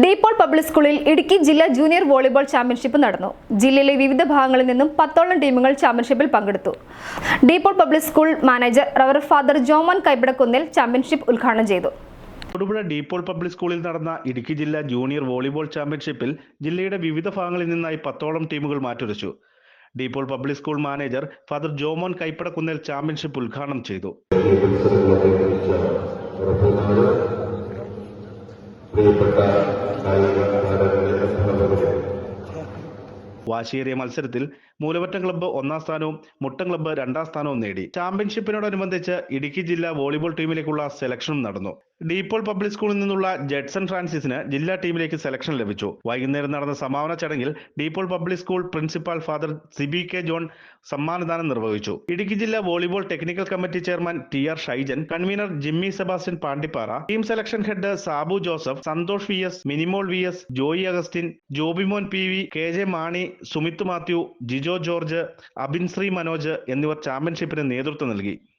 De Paul public സ്കൂളിൽ ഇടുക്കി ജില്ലാ junior volleyball championship നടന്നു. ജില്ലയിലെ വിവിധ ഭാഗങ്ങളിൽ നിന്നും പത്തോളം ടീമുകൾ ചാമ്പ്യൻഷിപ്പിൽ പങ്കെടുത്തു. DePaul public school manager rev father Jomon Kaippidakkunnil championship ഉദ്ഘാടനം ചെയ്തു. തൊടുപുഴ ഡീപോൾ പബ്ലിക് സ്കൂളിൽ നടന്ന ഇടുക്കി ജില്ലാ ജൂനിയർ വോളിബോൾ ചാമ്പ്യൻഷിപ്പിൽ ജില്ലയുടെ വിവിധ ഭാഗങ്ങളിൽ നിന്നായി പത്തോളം ടീമുകൾ മാറ്റുരച്ചു. DePaul public school manager father Jomon Kaippadakkunnel championship ഉദ്ഘാടനം ചെയ്തു. പ്രിയപ്പെട്ട വാശിയേറിയ മത്സരത്തിൽ മൂലമറ്റം ക്ലബ്ബ് ഒന്നാം സ്ഥാനവും മുട്ടം ക്ലബ്ബ് രണ്ടാം സ്ഥാനവും നേടി. ചാമ്പ്യൻഷിപ്പിനോടനുബന്ധിച്ച് ഇടുക്കി ജില്ലാ വോളിബോൾ ടീമിലേക്കുള്ള സെലക്ഷനും നടന്നു. ഡീപോൾ പബ്ലിക് സ്കൂളിൽ നിന്നുള്ള ജെഡ്സൺ ഫ്രാൻസിസിന് ജില്ലാ ടീമിലേക്ക് സെലക്ഷൻ ലഭിച്ചു. വൈകുന്നേരം നടന്ന സമാപന ചടങ്ങിൽ DePaul public school principal father Siby K John സമ്മാനദാനം നിർവഹിച്ചു. ഇടുക്കി ജില്ലാ volleyball technical committee chairman T R Shaijan convener Jimmy Sebastian Pandippara team selection head Sabu Joseph Santhosh V S Minimol V S Joy Augustine Jobimon P V K J Mani Sumith Mathew Jijo George Abin Sree Manoj എന്നിവർ ചാമ്പ്യൻഷിപ്പിന് നേതൃത്വം നൽകി.